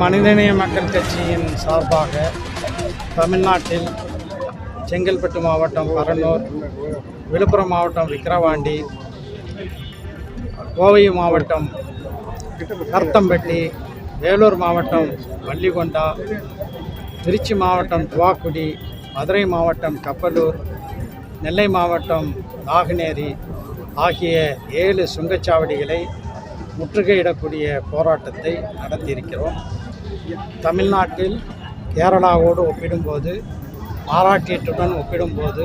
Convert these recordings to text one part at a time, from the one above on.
மனிதநேய மக்கள் கட்சியின் சார்பாக தமிழ்நாட்டில் செங்கல்பட்டு மாவட்டம் பரனூர் விழுப்புரம் மாவட்டம் விக்கிரவாண்டி கோவை மாவட்டம் கர்த்தம்பட்டி வேலூர் மாவட்டம் வள்ளிகொண்டா திருச்சி மாவட்டம் துவாக்குடி மதுரை மாவட்டம் கப்பலூர் நெல்லை மாவட்டம் நாகுநேரி ஆகிய ஏழு சுங்கச்சாவடிகளை முற்றுகையிடக்கூடிய போராட்டத்தை நடத்தியிருக்கிறோம். தமிழ்நாட்டில் கேரளாவோடு ஒப்பிடும்போது மாராட்டியத்துடன் ஒப்பிடும்போது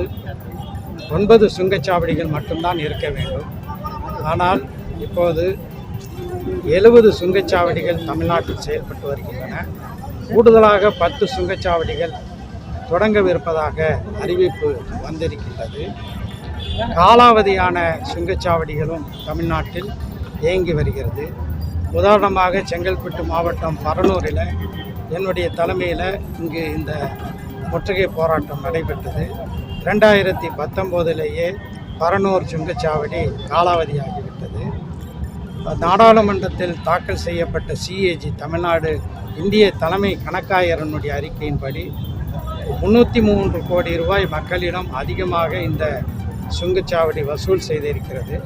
ஒன்பது சுங்கச்சாவடிகள் மட்டும்தான் இருக்க வேண்டும். ஆனால் இப்போது எழுபது சுங்கச்சாவடிகள் தமிழ்நாட்டில் செயல்பட்டு வருகின்றன. கூடுதலாக பத்து சுங்கச்சாவடிகள் தொடங்கவிருப்பதாக அறிவிப்பு வந்திருக்கின்றது. காலாவதியான சுங்கச்சாவடிகளும் தமிழ்நாட்டில் இயங்கி வருகிறது. உதாரணமாக செங்கல்பட்டு மாவட்டம் பரனூரில் என்னுடைய தலைமையில் இங்கு இந்த முற்றுகை போராட்டம் நடைபெற்றது. ரெண்டாயிரத்தி பத்தொம்போதிலேயே பரனூர் சுங்கச்சாவடி காலாவதியாகிவிட்டது. நாடாளுமன்றத்தில் தாக்கல் செய்யப்பட்ட சிஏஜி தமிழ்நாடு இந்திய தலைமை கணக்காயரனுடைய அறிக்கையின்படி முந்நூற்றி மூன்று கோடி ரூபாய் மக்களிடம் அதிகமாக இந்த சுங்கச்சாவடி வசூல் செய்திருக்கிறது.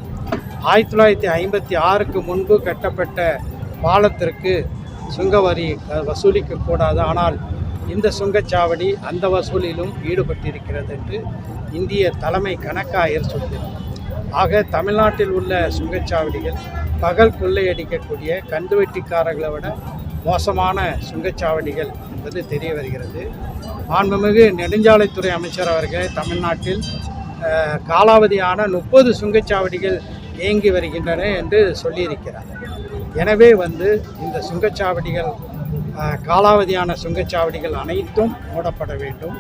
ஆயிரத்தி தொள்ளாயிரத்தி ஐம்பத்தி ஆறுக்கு முன்பு கட்டப்பட்ட பாலத்திற்கு சுங்க வரி வசூலிக்கக்கூடாது. ஆனால் இந்த சுங்கச்சாவடி அந்த வசூலிலும் ஈடுபட்டிருக்கிறது என்று இந்திய தலைமை கணக்காயர் சொல்கிறார். ஆக தமிழ்நாட்டில் உள்ள சுங்கச்சாவடிகள் பகல் கொள்ளையடிக்கக்கூடிய கந்துவெட்டிக்காரர்களை விட மோசமான சுங்கச்சாவடிகள் என்பது தெரிய வருகிறது. மாண்புமிகு நெடுஞ்சாலைத்துறை அமைச்சர் அவர்கள் தமிழ்நாட்டில் காலாவதியான முப்பது சுங்கச்சாவடிகள் இயங்கி வருகின்றன என்று சொல்லியிருக்கிறார். எனவே வந்து இந்த சுங்கச்சாவடிகள் காலாவதியான சுங்கச்சாவடிகள் அனைத்தும் மூடப்பட வேண்டும்.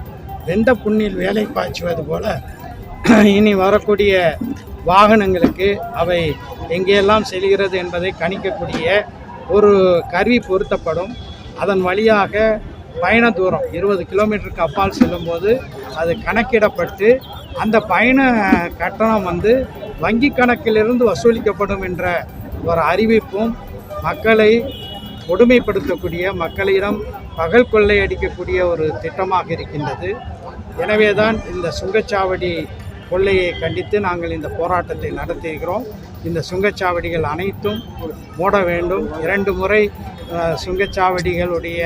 வெந்த புண்ணில் வேலை பாய்ச்சுவது போல இனி வரக்கூடிய வாகனங்களுக்கு அவை எங்கெல்லாம் செல்கிறது என்பதை கணிக்கக்கூடிய ஒரு கருவி பொருத்தப்படும். அதன் வழியாக பயண தூரம் இருபது கிலோமீட்டருக்கு அப்பால் செல்லும்போது அது கணக்கிடப்பட்டு அந்த பயண கட்டணம் வந்து வங்கி கணக்கிலிருந்து வசூலிக்கப்படும் என்ற ஒரு அறிவிப்பும் மக்களை கொடுமைப்படுத்தக்கூடிய மக்களிடம் பகல் கொள்ளையடிக்கக்கூடிய ஒரு திட்டமாக இருக்கின்றது. எனவே தான் இந்த சுங்கச்சாவடி கொள்ளையை கண்டித்து நாங்கள் இந்த போராட்டத்தை நடத்தியிருக்கிறோம் இந்த சுங்கச்சாவடிகள் அனைத்தும் மூட வேண்டும். இரண்டு முறை சுங்கச்சாவடிகளுடைய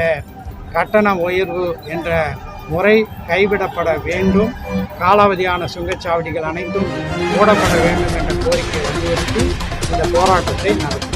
கட்டண உயர்வு என்ற முறை கைவிடப்பட வேண்டும். காலாவதியான சுங்கச்சாவடிகள் அனைத்தும் மூடப்பட வேண்டும் என்ற கோரிக்கை வலியுறுத்தி இந்த போராட்டத்தை நடத்தும்